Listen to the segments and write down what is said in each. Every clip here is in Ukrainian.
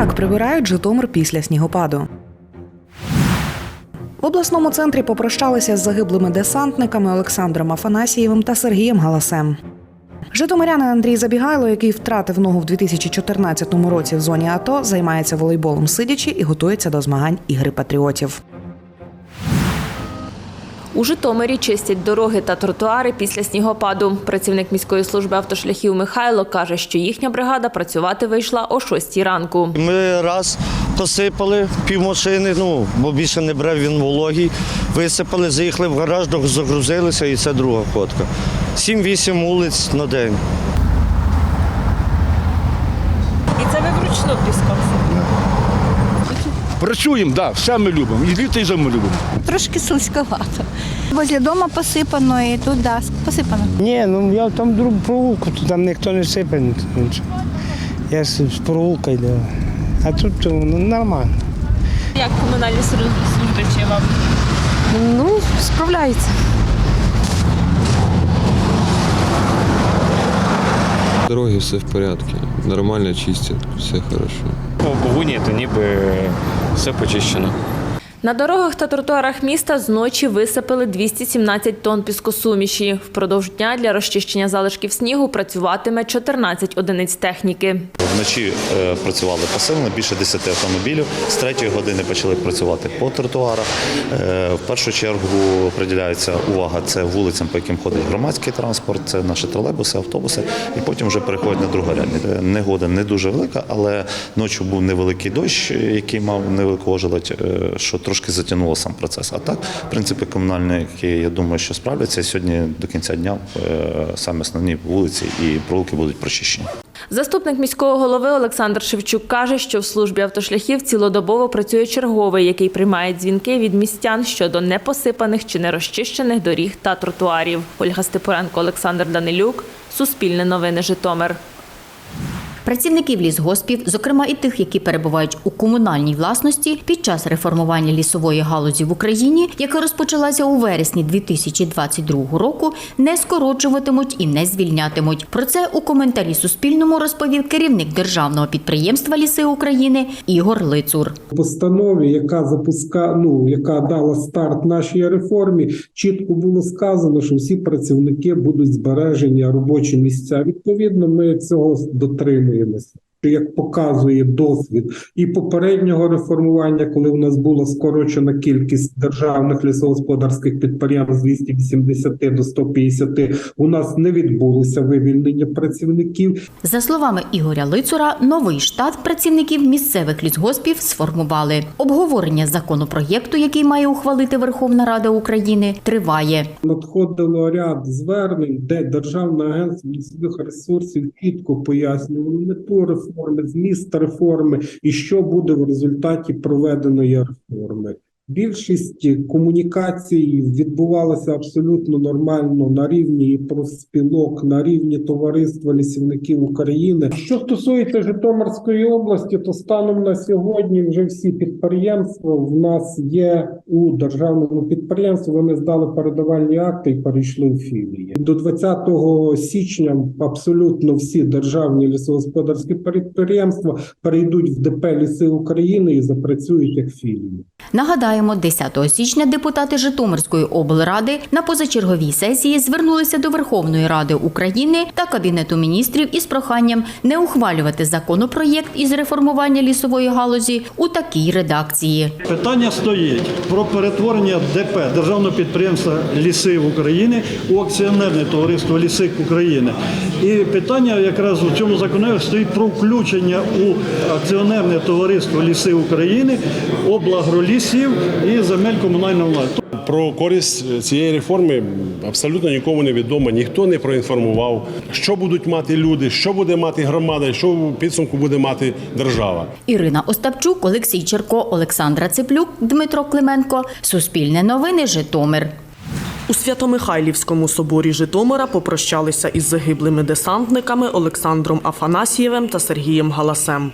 Як прибирають Житомир після снігопаду? В обласному центрі попрощалися з загиблими десантниками Олександром Афанасієвим та Сергієм Галасем. Житомирянин Андрій Забігайло, який втратив ногу в 2014 році в зоні АТО, займається волейболом сидячи і готується до змагань ігри патріотів. У Житомирі чистять дороги та тротуари після снігопаду. Працівник міської служби автошляхів Михайло каже, що їхня бригада працювати вийшла о 6 ранку. Ми раз посипали півмашини, ну, бо більше не брав він вологий. Висипали, заїхали в гараж, загрузилися і це друга ходка. 7-8 вулиць на день. І це ви вручну піском? Працюємо, да, все ми любимо. І літо, і зиму любимо. Трошки слизьковато. Возле дома посипано і тут да, посипано. Ні, ну я там другу провулку, то там ніхто не сипе. нічого. Я з провулка йду. А тут ну, нормально. Як комунальні служби чи вам? Ну, справляється. Дороги все в порядке, нормально чистят, все хорошо. По Богуні то ніби все почищено. На дорогах та тротуарах міста зночі висипали 217 тонн піскосуміші. Впродовж дня для розчищення залишків снігу працюватиме 14 одиниць техніки. Вночі е, працювали посилено, більше 10 автомобілів. З третьої години почали працювати по тротуарах. Е, В першу чергу приділяється увага це вулицям, по яким ходить громадський транспорт, це наші тролейбуси, автобуси, і потім вже переходять на другорядні. Е, Негода не дуже велика, але ночі був невеликий дощ, який мав невелику ожеледь, е, що трошки затягнуло сам процес. А так, в принципі, комунальники, я думаю, що справляться. Сьогодні до кінця дня е, саме основні вулиці і провулки будуть прочищені. Заступник міського голови Олександр Шевчук каже, що в службі автошляхів цілодобово працює черговий, який приймає дзвінки від містян щодо непосипаних чи нерозчищених доріг та тротуарів. Ольга Степуренко, Олександр Данилюк, Суспільне новини Житомир. Працівників лісгоспів, зокрема і тих, які перебувають у комунальній власності, під час реформування лісової галузі в Україні, яка розпочалася у вересні 2022 року, не скорочуватимуть і не звільнятимуть. Про це у коментарі Суспільному розповів керівник державного підприємства Ліси України Ігор Лицур. постанові, яка запуска, ну яка дала старт нашій реформі, чітко було сказано, що всі працівники будуть збережені робочі місця. Відповідно, ми цього in this дотримуємося. Як показує досвід і попереднього реформування, коли у нас була скорочена кількість державних лісогосподарських підприємств з 280 до 150, у нас не відбулося вивільнення працівників. За словами Ігоря Лицура, новий штат працівників місцевих лісгоспів сформували. Обговорення законопроєкту, який має ухвалити Верховна Рада України, триває. надходило ряд звернень, де Державне агентство лісових ресурсів чітко пояснювало мету реформи, зміст реформи і що буде в результаті проведеної реформи. Більшість комунікацій відбувалася абсолютно нормально на рівні профспілок, на рівні товариства лісівників України. Що стосується Житомирської області, то станом на сьогодні вже всі підприємства в нас є у державному підприємстві. Вони здали передавальні акти і перейшли в філії. До 20 січня абсолютно всі державні лісогосподарські підприємства перейдуть в ДП Ліси України і запрацюють як філії. Нагадаємо, 10 січня депутати Житомирської облради на позачерговій сесії звернулися до Верховної Ради України та Кабінету міністрів із проханням не ухвалювати законопроєкт із реформування лісової галузі у такій редакції. Питання стоїть про перетворення ДП Державного підприємства Ліси України у акціонерне товариство Ліси України. І питання якраз у цьому законі стоїть про включення у акціонерне товариство Ліси України, облагролісів і земель комунальної влади. Про користь цієї реформи абсолютно нікому не відомо, ніхто не проінформував, що будуть мати люди, що буде мати громада, що в підсумку буде мати держава. Ірина Остапчук, Олексій Черко, Олександра Цеплюк, Дмитро Клименко. Суспільне новини Житомир. У Свято-Михайлівському соборі Житомира попрощалися із загиблими десантниками Олександром Афанасієвим та Сергієм Галасем.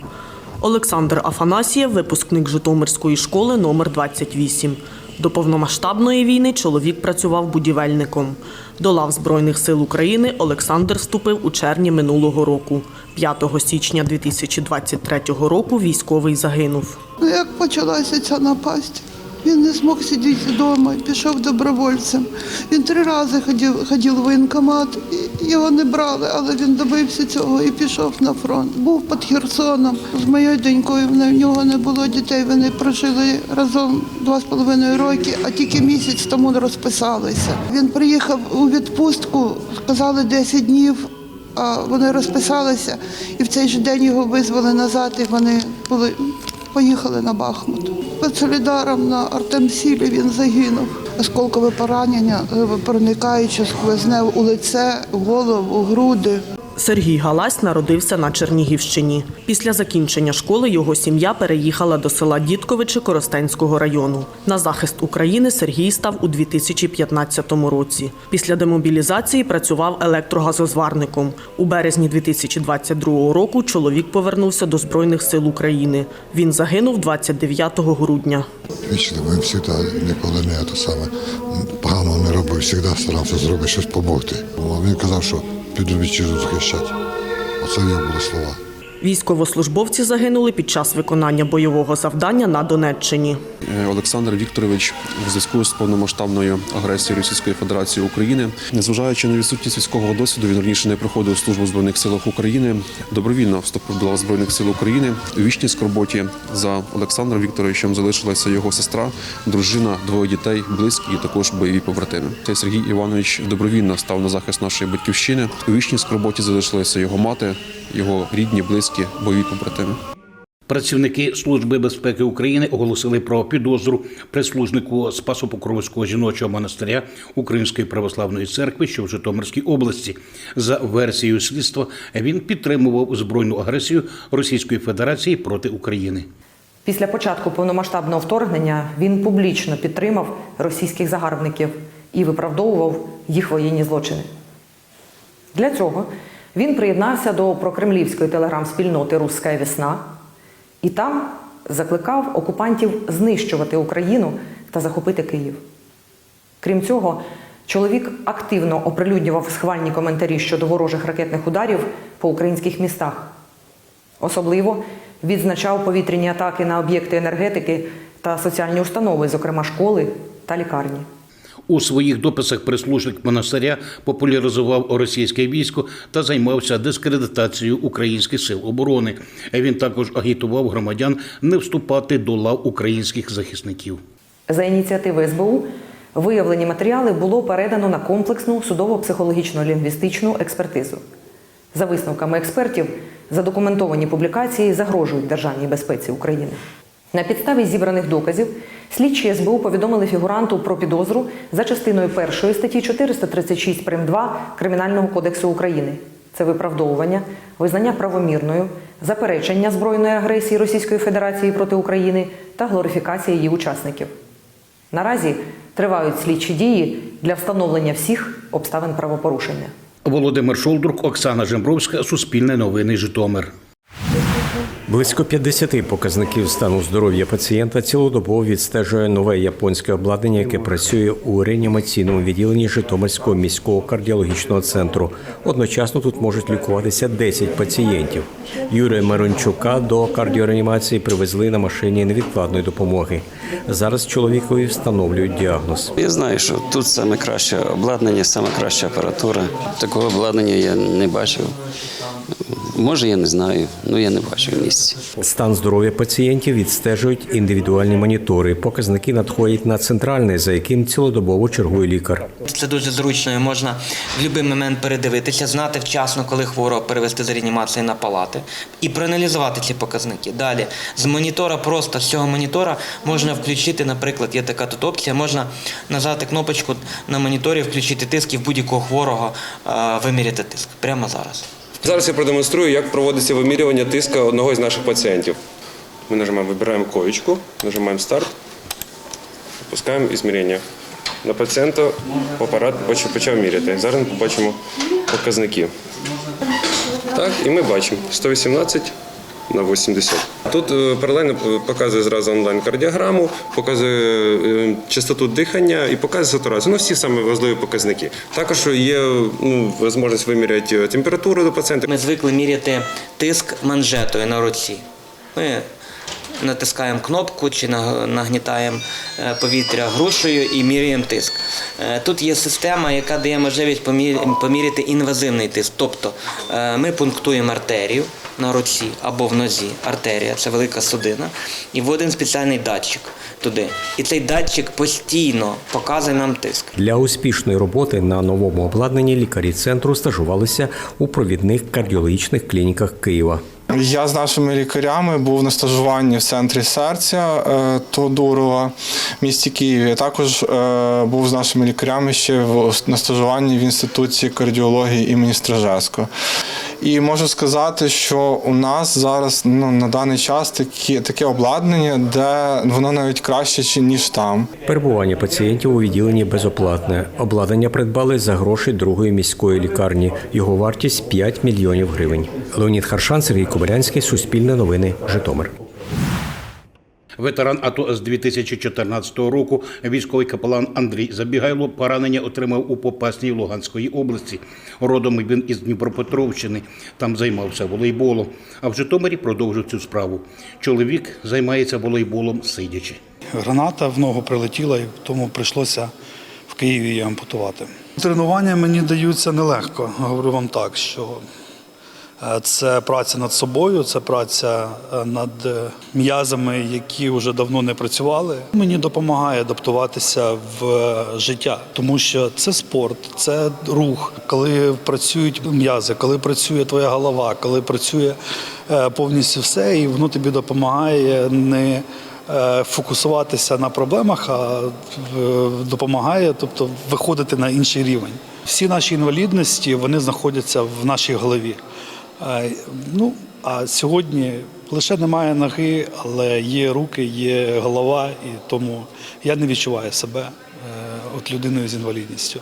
Олександр Афанасієв, випускник Житомирської школи номер 28 До повномасштабної війни чоловік працював будівельником. До лав Збройних сил України Олександр вступив у червні минулого року. 5 січня 2023 року військовий загинув. Ну, як почалася ця напасть, він не змог сидіти вдома пішов добровольцем. Він три рази ходив, ходив в воєнкомат, його не брали, але він добився цього і пішов на фронт. Був під Херсоном з моєю донькою. В нього не було дітей. Вони прожили разом два з половиною роки, а тільки місяць тому розписалися. Він приїхав у відпустку, сказали 10 днів. А вони розписалися, і в цей же день його визвали назад, і вони були поїхали на Бахмут. Під Солідаром на Артемсілі він загинув. Осколкове поранення, проникаючи проникаючи сквозне у лице, голову, груди. Сергій Галась народився на Чернігівщині. Після закінчення школи його сім'я переїхала до села Дідковичі Коростенського району. На захист України Сергій став у 2015 році. Після демобілізації працював електрогазозварником. У березні 2022 року чоловік повернувся до Збройних сил України. Він загинув 29 грудня. Вічливо, він завжди ніколи не те саме погано не робив, завжди старався зробити щось допомогти. Він казав, що піду вічі захищати. Оце його були слова. Військовослужбовці загинули під час виконання бойового завдання на Донеччині. Е, Олександр Вікторович в зв'язку з повномасштабною агресією Російської Федерації України, незважаючи на відсутність військового досвіду, він раніше не проходив службу в збройних силах України. Добровільно вступив до збройних сил України. У вічній скорботі за Олександром Вікторовичем залишилася його сестра, дружина, двоє дітей, близькі і також бойові побратими. Цей Сергій Іванович добровільно став на захист нашої батьківщини. У вічній скорботі залишилася його мати, його рідні, близькі, бойові побратими. Працівники Служби безпеки України оголосили про підозру прислужнику Спасо-Покровського жіночого монастиря Української православної церкви, що в Житомирській області. За версією слідства він підтримував збройну агресію Російської Федерації проти України. Після початку повномасштабного вторгнення він публічно підтримав російських загарбників і виправдовував їх воєнні злочини. Для цього він приєднався до прокремлівської телеграм-спільноти Руська весна і там закликав окупантів знищувати Україну та захопити Київ. Крім цього, чоловік активно оприлюднював схвальні коментарі щодо ворожих ракетних ударів по українських містах. Особливо відзначав повітряні атаки на об'єкти енергетики та соціальні установи, зокрема школи та лікарні. У своїх дописах прислужник монастиря популяризував російське військо та займався дискредитацією українських сил оборони. Він також агітував громадян не вступати до лав українських захисників. За ініціативи СБУ виявлені матеріали було передано на комплексну судово-психологічно-лінгвістичну експертизу. За висновками експертів, задокументовані публікації загрожують державній безпеці України. На підставі зібраних доказів слідчі СБУ повідомили фігуранту про підозру за частиною 1 статті 436 прим. 2 Кримінального кодексу України. Це виправдовування, визнання правомірною, заперечення збройної агресії Російської Федерації проти України та глорифікація її учасників. Наразі тривають слідчі дії для встановлення всіх обставин правопорушення. Володимир Шолдрук, Оксана Жембровська, Суспільне новини, Житомир. Близько 50 показників стану здоров'я пацієнта цілодобово відстежує нове японське обладнання, яке працює у реанімаційному відділенні Житомирського міського кардіологічного центру. Одночасно тут можуть лікуватися 10 пацієнтів. Юрія Мирончука до кардіореанімації привезли на машині невідкладної допомоги. Зараз чоловікові встановлюють діагноз. Я знаю, що тут саме краще обладнання, саме краща апаратура. Такого обладнання я не бачив. Може, я не знаю, ну я не бачив в місці. Стан здоров'я пацієнтів відстежують індивідуальні монітори. Показники надходять на центральний, за яким цілодобово чергує лікар. Це дуже зручно. і Можна в будь-який момент передивитися, знати вчасно, коли хворого перевести з реанімації на палати і проаналізувати ці показники. Далі з монітора, просто з цього монітора можна включити, наприклад, є така тут опція, можна нажати кнопочку на моніторі, включити тиск і в будь-якого хворого е, виміряти тиск прямо зараз. Зараз я продемонструю, як проводиться вимірювання тиска одного із наших пацієнтів. Ми нажимаємо, вибираємо коєчку, нажимаємо старт, опускаємо і зміряння. На пацієнта апарат почав, міряти. Зараз ми побачимо показники. Так, і ми бачимо 118 на 80. Тут е, паралельно е, показує зразу онлайн-кардіограму, показує е, частоту дихання і показує сатурацію. Ну, всі саме важливі показники. Також є ну, можливість виміряти температуру до пацієнта. Ми звикли міряти тиск манжетою на руці. Ми натискаємо кнопку чи нагнітаємо е, повітря грушею і міряємо тиск. Е, Тут є система, яка дає можливість поміряти інвазивний тиск. Тобто е, ми пунктуємо артерію на руці або в нозі. Артерія це велика судина, і вводимо спеціальний датчик туди. І цей датчик постійно показує нам тиск. Для успішної роботи на новому обладнанні лікарі центру стажувалися у провідних кардіологічних клініках Києва. Я з нашими лікарями був на стажуванні в центрі серця е, Тодурова в місті Києві. Також е, був з нашими лікарями ще на стажуванні в інституті кардіології імені Стражевського. І можу сказати, що у нас зараз ну, на даний час такі, таке обладнання, де воно навіть краще, ніж там. Перебування пацієнтів у відділенні безоплатне. Обладнання придбали за гроші другої міської лікарні. Його вартість 5 мільйонів гривень. Леонід Харшан, Сергій Кобилянський, Суспільне новини, Житомир. Ветеран АТО з 2014 року військовий капелан Андрій Забігайло поранення отримав у Попасній Луганської області. Родом він із Дніпропетровщини. Там займався волейболом. А в Житомирі продовжив цю справу. Чоловік займається волейболом сидячи. Граната в ногу прилетіла, і тому прийшлося в Києві її ампутувати. Тренування мені даються нелегко. Говорю вам так, що це праця над собою, це праця е, над е, м'язами, які вже давно не працювали. Мені допомагає адаптуватися в е, життя, тому що це спорт, це рух. Коли працюють м'язи, коли працює твоя голова, коли працює е, повністю все, і воно тобі допомагає не е, фокусуватися на проблемах, а е, допомагає, тобто виходити на інший рівень. Всі наші інвалідності вони знаходяться в нашій голові. Ну а сьогодні лише немає ноги, але є руки, є голова, і тому я не відчуваю себе е, от людиною з інвалідністю.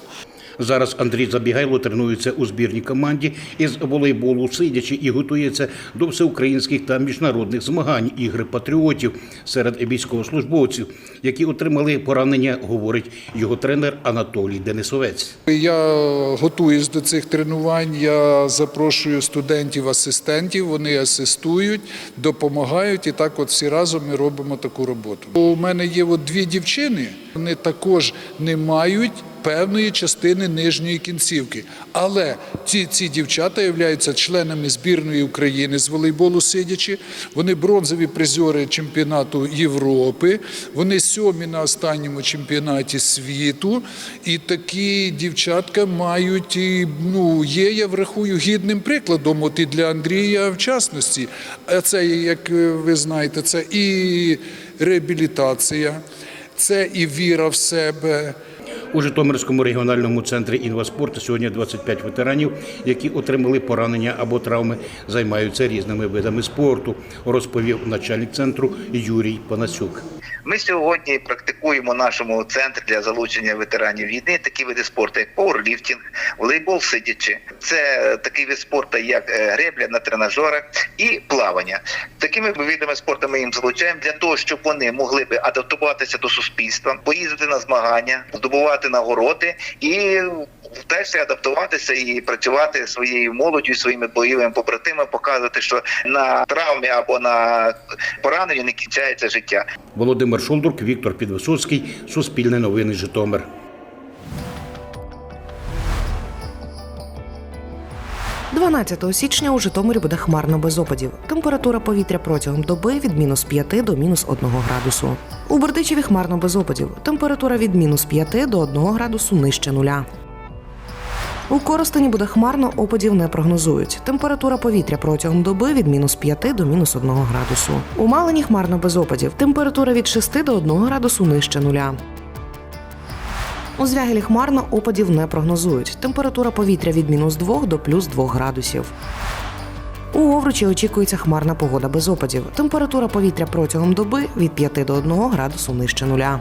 Зараз Андрій Забігайло тренується у збірній команді із волейболу сидячи і готується до всеукраїнських та міжнародних змагань ігри патріотів серед військовослужбовців, які отримали поранення, говорить його тренер Анатолій Денисовець. Я готуюсь до цих тренувань. Я запрошую студентів-асистентів. Вони асистують, допомагають, і так, от всі разом ми робимо таку роботу. У мене є от дві дівчини. Вони також не мають. Певної частини нижньої кінцівки, але ці, ці дівчата являються членами збірної України з волейболу сидячи. Вони бронзові призери чемпіонату Європи. Вони сьомі на останньому чемпіонаті світу. І такі дівчатка мають і, ну є, я врахую гідним прикладом. От і для Андрія в частності. А це, як ви знаєте, це і реабілітація, це і віра в себе. У Житомирському регіональному центрі інваспорту сьогодні 25 ветеранів, які отримали поранення або травми, займаються різними видами спорту, розповів начальник центру Юрій Панасюк. Ми сьогодні практикуємо нашому центрі для залучення ветеранів війни такі види спорту, як пауерліфтинг, волейбол сидячи. Це такий вид спорту, як е, гребля на тренажерах і плавання. Такими видами спорту ми їм залучаємо для того, щоб вони могли би адаптуватися до суспільства, поїздити на змагання, здобувати нагороди і далі адаптуватися і працювати своєю молоддю, своїми бойовими побратимами, показувати, що на травмі або на пораненні не кінчається життя. Володимир Шолдурк, Віктор Підвисоцький, Суспільне новини Житомир. – 12 січня у Житомирі буде хмарно без опадів. Температура повітря протягом доби від мінус 5 до мінус 1 градусу. У Бердичеві хмарно без опадів. Температура від мінус 5 до 1 градусу нижче нуля. У Коростені буде хмарно, опадів не прогнозують. Температура повітря протягом доби від мінус 5 до мінус 1 градусу. У Малині хмарно без опадів. Температура від 6 до 1 градусу нижче нуля. У Звягелі хмарно опадів не прогнозують. Температура повітря від мінус 2 до плюс 2 градусів. У Овручі очікується хмарна погода без опадів. Температура повітря протягом доби від 5 до 1 градусу нижче нуля.